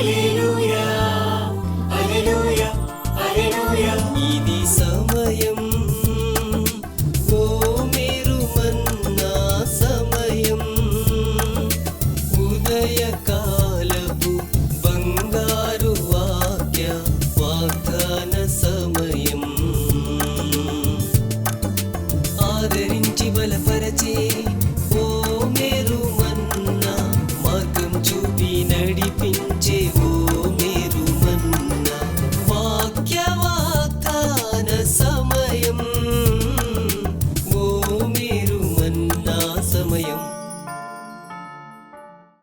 一路。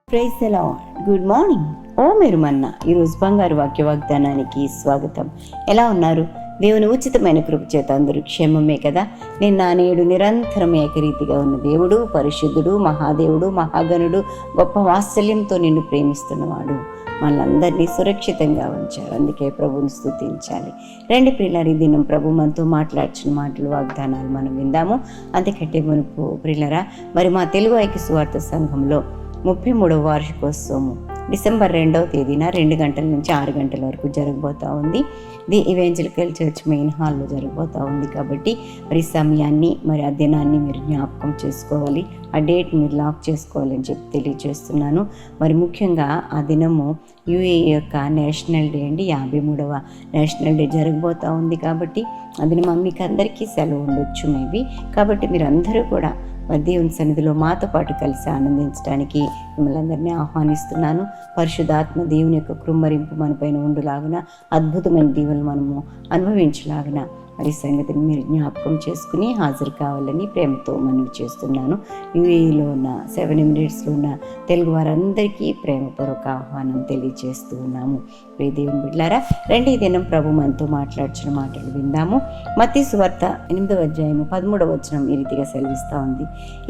praise ఎలా good morning. ఓ మీరు మన్న ఈరోజు బంగారు వాక్య వాగ్దానానికి స్వాగతం. ఎలా ఉన్నారు? దేవుని ఉచితమైన కృప చేత అందరూ క్షేమమే కదా? నిన్న నేడు నిరంతరం ఏకరీతిగా ఉన్న దేవుడు పరిశుద్ధుడు మహాదేవుడు మహాగణుడు గొప్ప వాత్సల్యంతో నిన్ను ప్రేమిస్తున్నవాడు. మనందరినీ సురక్షితంగా ఉంచారు. అందుకే ప్రభుని స్థుతించాలి రెండు ప్రిల్లరి దినం ప్రభు మనతో మాట్లాడిన మాటలు వాగ్దానాలు మనం విందాము. అంతకంటే మునుపు ప్రిల్లరా మరి మా తెలుగు ఐక్య సువార్త సంఘంలో ముప్పై మూడవ వార్షికోత్సవము. డిసెంబర్ రెండవ తేదీన రెండు గంటల నుంచి ఆరు గంటల వరకు జరగబోతూ ఉంది. ది ఇవెంజలికల్ చర్చ్ మెయిన్ హాల్లో జరగబోతూ ఉంది కాబట్టి మరి సమయాన్ని మరి ఆ దినాన్ని మీరు జ్ఞాపకం చేసుకోవాలి. ఆ డేట్ మీరు లాక్ చేసుకోవాలని చెప్పి తెలియజేస్తున్నాను. మరి ముఖ్యంగా ఆ దినము యుఏ యొక్క నేషనల్ డే అండి. యాభై మూడవ నేషనల్ డే జరగబోతూ ఉంది కాబట్టి ఆ దినం మీకు అందరికీ సెలవు ఉండొచ్చు మేబీ. కాబట్టి మీరు అందరూ కూడా మరి దేవుని సన్నిధిలో మాతో పాటు కలిసి ఆనందించడానికి మిమ్మల్ని అందరినీ ఆహ్వానిస్తున్నాను. పరిశుధాత్మ దేవుని యొక్క కృమ్మరింపు మన పైన ఉండులాగున అద్భుతమైన దీవులు మనము అనుభవించలాగిన మరి సంగతిని మీరు జ్ఞాపకం చేసుకుని హాజరు కావాలని ప్రేమతో మనవి చేస్తున్నాను. యూఏఈలో ఉన్న సెవెన్ ఎమిరేట్స్లో ఉన్న తెలుగు వారందరికీ ప్రేమపూర్వక ఆహ్వానం తెలియజేస్తూ ఉన్నాము. ప్రియ బిడ్లారా రెండీ దినం ప్రభు మనతో మాట్లాడుచిన మాటలు విందాము. మతి సువార్త ఎనిమిదవ అధ్యాయము పదమూడవ వచనం ఈ రీతిగా సెలవిస్తూ ఉంది.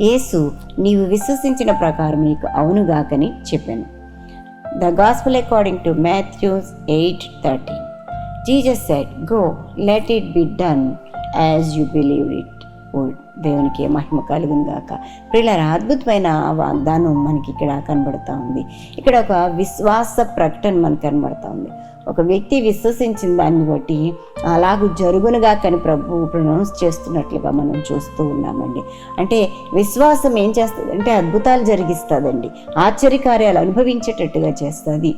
యేసు నీవు విశ్వసించిన ప్రకారం నీకు అవునుగాకని చెప్పాను. The gospel according to Matthews eight thirteen Jesus said go let it be done as you believe it would దేవునికి మహిమ కలుగును గాక. ప్రిల్లర్ అద్భుతమైన వాగ్దానం మనకి ఇక్కడ కనబడుతూ ఉంది. ఇక్కడ ఒక విశ్వాస ప్రకటన మనకు కనబడుతూ ఉంది. ఒక వ్యక్తి విశ్వసించిన దాన్ని బట్టి అలాగూ జరుగునుగా కానీ ప్రభు ప్రొనౌన్స్ చేస్తున్నట్లుగా మనం చూస్తూ ఉన్నామండి. అంటే విశ్వాసం ఏం చేస్తుంది? అంటే అద్భుతాలు జరిగిస్తుందండి. ఆశ్చర్యకార్యాలు అనుభవించేటట్టుగా చేస్తుంది.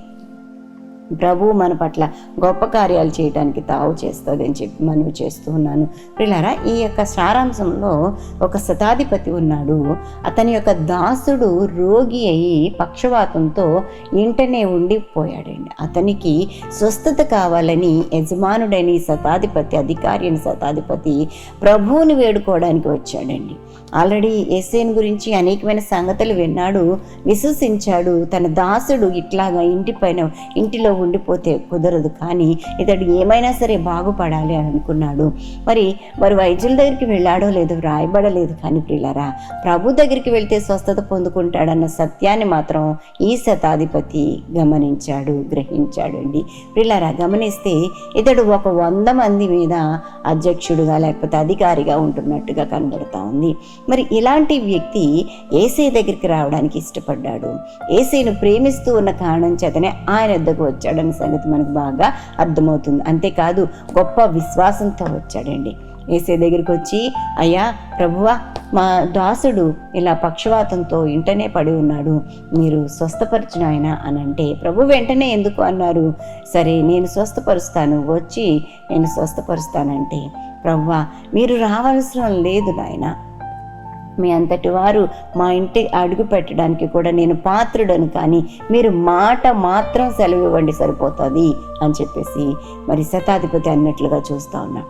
ప్రభు మన పట్ల గొప్ప కార్యాలు చేయడానికి తావు చేస్తుంది అని చెప్పి మనవి చేస్తూ ఉన్నాను. పిల్లరా ఈ యొక్క సారాంశంలో ఒక శతాధిపతి ఉన్నాడు. అతని యొక్క దాసుడు రోగి అయి పక్షవాతంతో ఇంటనే ఉండిపోయాడండి. అతనికి స్వస్థత కావాలని యజమానుడని శతాధిపతి అధికారి అని శతాధిపతి ప్రభువుని వేడుకోవడానికి వచ్చాడండి. ఆల్రెడీ ఎస్ఏన్ గురించి అనేకమైన సంగతులు విన్నాడు విశ్వసించాడు. తన దాసుడు ఇట్లాగా ఇంటి పైన ఇంటిలో ఉండిపోతే కుదరదు. కానీ ఇతడు ఏమైనా సరే బాగుపడాలి అని అనుకున్నాడు. మరి మరి వైద్యుల దగ్గరికి వెళ్ళాడో లేదో రాయబడలేదు కానీ ప్రియులరా ప్రభు దగ్గరికి వెళ్తే స్వస్థత పొందుకుంటాడన్న సత్యాన్ని మాత్రం ఈ శతాధిపతి గమనించాడు గ్రహించాడు అండి. ప్రియులరా గమనిస్తే ఇతడు ఒక వంద మంది మీద అధ్యక్షుడుగా లేకపోతే అధికారిగా ఉంటున్నట్టుగా కనబడతా ఉంది. మరి ఇలాంటి వ్యక్తి ఏసై దగ్గరికి రావడానికి ఇష్టపడ్డాడు. ఏసైను ప్రేమిస్తూ ఉన్న కారణం చేతనే ఆయన వద్దకు వచ్చాడన్న సంగతి మనకు బాగా అర్థమవుతుంది. అంతేకాదు గొప్ప విశ్వాసంతో వచ్చాడండి. ఏసే దగ్గరికి వచ్చి అయ్యా ప్రభువా మా దాసుడు ఇలా పక్షవాతంతో ఇంటనే పడి ఉన్నాడు. మీరు స్వస్థపరచిన ఆయన అని అంటే ప్రభు వెంటనే ఎందుకు అన్నారు? సరే నేను స్వస్థపరుస్తాను. వచ్చి నేను స్వస్థపరుస్తానంటే. ప్రభువా మీరు రావాల్సిన లేదు నాయన. మీ అంతటి వారు మా ఇంటి అడుగు పెట్టడానికి కూడా నేను పాత్రుడను కానీ మీరు మాట మాత్రం సెలవు ఇవ్వండి సరిపోతుంది అని చెప్పేసి మరి శతాధిపతి అన్నట్లుగా చూస్తా ఉన్నా.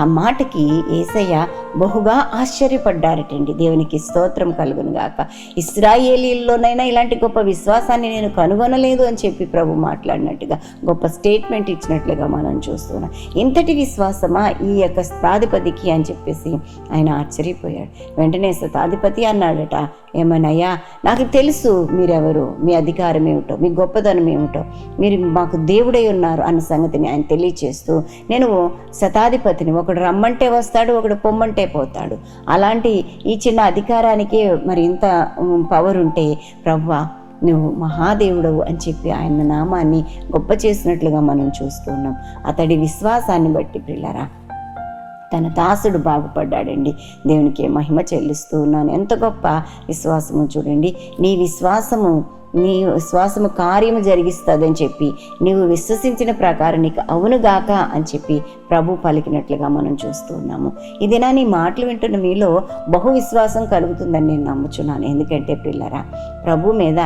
ఆ మాటకి ఏసయ్య బహుగా ఆశ్చర్యపడ్డారటండి. దేవునికి స్తోత్రం కలుగును గాక. ఇస్రాయేలీల్లోనైనా ఇలాంటి గొప్ప విశ్వాసాన్ని నేను కనుగొనలేదు అని చెప్పి ప్రభు మాట్లాడినట్టుగా గొప్ప స్టేట్మెంట్ ఇచ్చినట్లుగా మనం చూస్తున్నాం. ఇంతటి విశ్వాసమా ఈ యొక్క స్థాధిపతికి అని చెప్పేసి ఆయన ఆశ్చర్యపోయాడు. వెంటనే శతాధిపతి అన్నాడట ఏమనయ్యా నాకు తెలుసు మీరెవరు మీ అధికారం ఏమిటో మీ గొప్పదనం ఏమిటో మీరు మాకు దేవుడై ఉన్నారు అన్న సంగతిని ఆయన తెలియచేస్తూ నేను శతాధిపతిని ఒకడు రమ్మంటే వస్తాడు ఒకడు పొమ్మంటే పోతాడు అలాంటి ఈ చిన్న అధికారానికి మరి ఇంత పవర్ ఉంటే ప్రవ్వా నువ్వు మహాదేవుడవు అని చెప్పి ఆయన నామాన్ని గొప్ప చేసినట్లుగా మనం చూస్తున్నాం అతడి విశ్వాసాన్ని బట్టి పిల్లరా తన దాసుడు బాగుపడ్డాడండి. దేవునికి మహిమ చెల్లిస్తూ ఉన్నాను. ఎంత గొప్ప విశ్వాసము చూడండి. నీ విశ్వాసము నీ విశ్వాసము కార్యము జరిగిస్తుందని చెప్పి నీవు విశ్వసించిన ప్రకారం నీకు అవునుగాక అని చెప్పి ప్రభు పలికినట్లుగా మనం చూస్తూ ఉన్నాము. ఇది నా నీ మాటలు వింటున్న మీలో బహు విశ్వాసం కలుగుతుందని నేను నమ్ముచున్నాను. ఎందుకంటే పిల్లరా ప్రభు మీద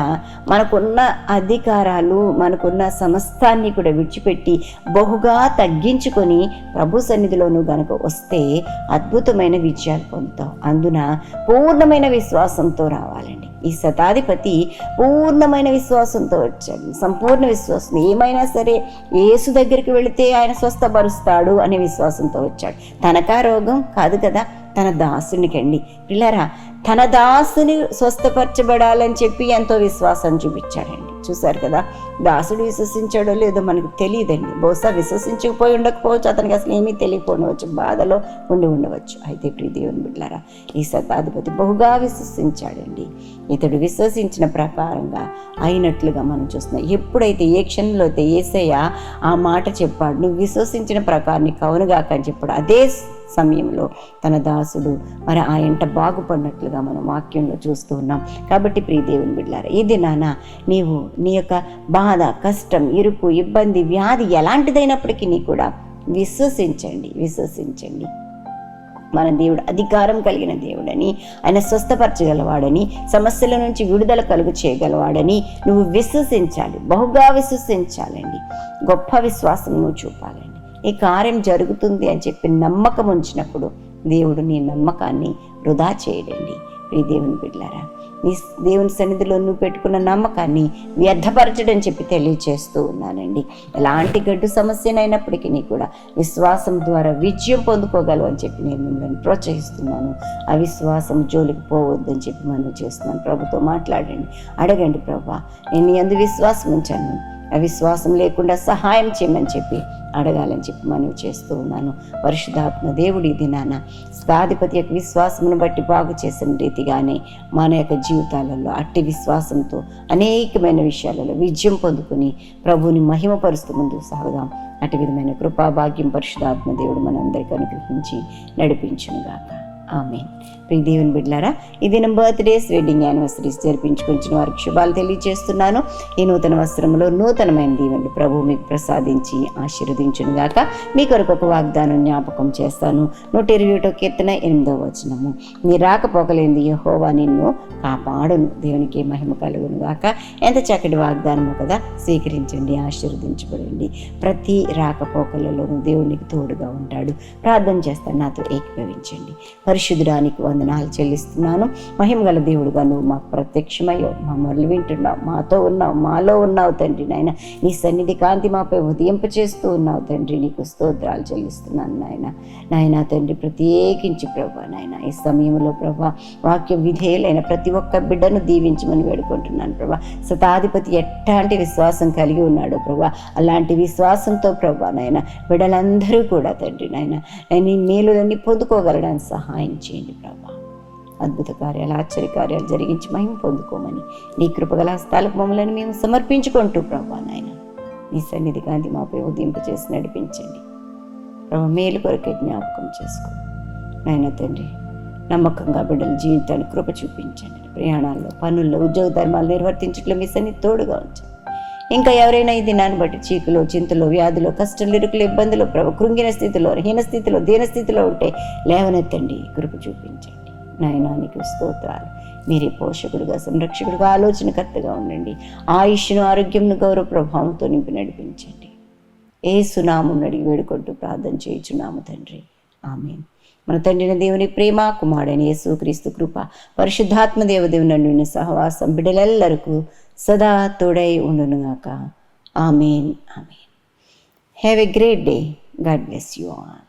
మనకున్న అధికారాలు మనకున్న సమస్తాన్ని కూడా విడిచిపెట్టి బహుగా తగ్గించుకొని ప్రభు సన్నిధిలో నువ్వు గనక వస్తే అద్భుతమైన విజయాలు పొందుతావు. అందున పూర్ణమైన విశ్వాసంతో రావాలండి. ఈ శతాధిపతి పూర్ణమైన విశ్వాసంతో వచ్చాడు. సంపూర్ణ విశ్వాసం. ఏమైనా సరే యేసు దగ్గరికి వెళితే ఆయన స్వస్థపరుస్తాడు అనే విశ్వాసంతో వచ్చాడు. తనకా రోగం? కాదు కదా. తన దాసునికండి. పిల్లరా తన దాసుని స్వస్థపరచబడాలని చెప్పి ఎంతో విశ్వాసం చూపించాడండి. చూశారు కదా దాసుడు విశ్వసించాడో లేదో మనకు తెలియదండి. బహుశా విశ్వసించకపోయి ఉండకపోవచ్చు అతనికి అసలు ఏమీ తెలియకపోవచ్చు బాధలో ఉండి ఉండవచ్చు. అయితే ప్రియ దేవుని బిడ్డారా ఈ శతాధిపతి బహుగా విశ్వసించాడండి. ఇతడు విశ్వసించిన ప్రకారంగా అయినట్లుగా మనం చూస్తున్నాం. ఎప్పుడైతే ఏ క్షణంలో అయితే ఏసయ్య ఆ మాట చెప్పాడు నువ్వు విశ్వసించిన ప్రకారం నీకు అవునుగాక అని చెప్పాడు అదే సమయంలో తన దాసుడు మరి ఆ ఎంట బాగుపడినట్లుగా మనం వాక్యంలో చూస్తూ ఉన్నాం. కాబట్టి ప్రియ దేవుని బిడ్డారా ఈ దినాన నీవు నీ యొక్క బాధ కష్టం ఇరుకు ఇబ్బంది వ్యాధి ఎలాంటిదైనప్పటికీ నీ కూడా విశ్వసించండి విశ్వసించండి. మన దేవుడు అధికారం కలిగిన దేవుడని ఆయన స్వస్థపరచగలవాడని సమస్యల నుంచి విడుదల కలుగు చేయగలవాడని నువ్వు విశ్వసించాలి బహుగా విశ్వసించాలండి. గొప్ప విశ్వాసం నువ్వు చూపాలండి. ఈ కార్యం జరుగుతుంది అని చెప్పి నమ్మకం ఉంచినప్పుడు దేవుడు నీ నమ్మకాన్ని వృధా చేయడండి. ప్రియ దేవుని బిడ్డారా నీ దేవుని సన్నిధిలో నువ్వు పెట్టుకున్న నమ్మకాన్ని వ్యర్థపరచడని చెప్పి తెలియచేస్తూ ఉన్నానండి. ఎలాంటి గడ్డు సమస్యనైనప్పటికీ నీ కూడా విశ్వాసం ద్వారా విజయం పొందుకోగలవు అని చెప్పి నేను మిమ్మల్ని ప్రోత్సహిస్తున్నాను. అవిశ్వాసం జోలికి పోవద్దని చెప్పి మనం చేస్తున్నాను ప్రభుతో మాట్లాడండి. అడగండి ప్రభా నేను ఎందు విశ్వాసం ఉంచాను. అవిశ్వాసం విశ్వాసం లేకుండా సహాయం చేయమని చెప్పి అడగాలని చెప్పి మనవి చేస్తూ ఉన్నాను. పరిశుధాత్మ దేవుడి దినాన స్థాధిపతి యొక్క విశ్వాసమును బట్టి బాగు చేసిన రీతిగానే మన యొక్క జీవితాలలో అట్టి విశ్వాసంతో అనేకమైన విషయాలలో విజయం పొందుకుని ప్రభుని మహిమపరుస్తూ ముందుకు సాగుదాం. అటు విధమైన కృపాభాగ్యం పరిశుధాత్మ దేవుడు మనందరికీ అనుగ్రహించి నడిపించునుగాక. ఆమె ప్రియ దేవుని బిడ్లారా ఈ దినం బర్త్డేస్ వెడ్డింగ్ యానివర్సరీస్ జరిపించుకుంటున్న వారికి శుభాలు తెలియజేస్తున్నాను. ఈ నూతన వస్త్రంలో నూతనమైన దీవెండి ప్రభు మీకు ప్రసాదించి ఆశీర్వదించును గాక. మీ కొరకు ఒక వాగ్దానం జ్ఞాపకం చేస్తాను. నూట ఇరవై ఒకటో కీర్తన ఎనిమిదో వచనము. నీ రాకపోకలేంది యహోవా నిన్ను కాపాడును. దేవునికి మహిమ కలుగును గాక. ఎంత చక్కటి వాగ్దానము కదా స్వీకరించండి ఆశీర్వదించబడండి. ప్రతి రాకపోకలలోనూ దేవునికి తోడుగా ఉంటాడు. ప్రార్థన చేస్తాను నాతో ఏకీభవించండి. పరిశుద్ధుడానికి వందనాలు చెల్లిస్తున్నాను. మహిమగల దేవుడుగా నువ్వు మాకు ప్రత్యక్షమయ్యావు. మా మొరలు వింటున్నావు. మాతో ఉన్నావు. మాలో ఉన్నావు తండ్రి నాయన. నీ సన్నిధి కాంతి మాపై ఉదయింప చేస్తూ ఉన్నావు తండ్రి. నీకు స్తోత్రాలు చెల్లిస్తున్నాను నాయన. నాయన తండ్రి ప్రత్యేకించి ప్రభా నాయన ఈ సమయంలో ప్రభా వాక్య విధేయులైన ప్రతి ఒక్క బిడ్డను దీవించమని వేడుకుంటున్నాను ప్రభా. శతాధిపతి ఎట్లాంటి విశ్వాసం కలిగి ఉన్నాడు ప్రభా. అలాంటి విశ్వాసంతో ప్రభా నాయన బిడ్డలందరూ కూడా తండ్రి నాయన నీ మేలులన్నీ పొందుకోగలడానికి సహాయం చేయండి ప్రభా? అద్భుత కార్యాలు ఆశ్చర్య కార్యాలు జరిగించి మహిమ పొందుకోమని నీ కృపగల హస్తాలకు మమ్మల్ని మేము సమర్పించుకుంటూ ప్రభా నాయన. నీ సన్నిధి కాంతి మాపై ఉదయింపు చేసి నడిపించండి. ప్రభా మేలు కొరకే జ్ఞాపకం చేసుకో. నాయన తండ్రి నమ్మకంగా బిడ్డల జీవితాన్ని కృప చూపించండి. ప్రయాణాల్లో పనుల్లో ఉద్యోగ ధర్మాలు నిర్వర్తించట్లో మీ సన్ని తోడుగా ఉంచండి. ఇంకా ఎవరైనా ఈ దినాన్ని బట్టి చీకులో చింతలు వ్యాధులు కష్టం ఇరుకులు ఇబ్బందులు ప్రభు కృంగిన స్థితిలో హీన స్థితిలో దీన స్థితిలో ఉంటే లేవనెత్తండి కృప చూపించండి. నయనానికి స్తోత్రాలు. మీరే పోషకుడుగా సంరక్షకుడుగా ఆలోచనకర్తగా ఉండండి. ఆయుష్ను ఆరోగ్యంను గౌరవ ప్రభావంతో నింపి నడిపించండి. ఏ సునామం అడిగి వేడుకుంటూ ప్రార్థన చేయుచున్నాము తండ్రి. ఆమె మన తండ్రిన దేవుని ప్రేమ కుమారుడైన యేసుక్రీస్తు కృప పరిశుద్ధాత్మ దేవదేవుని నుండి సహవాసం బిడ్డలెల్లరకు சதா துடை உண்டுனுங்காக்கா amen amen have a great day God bless you on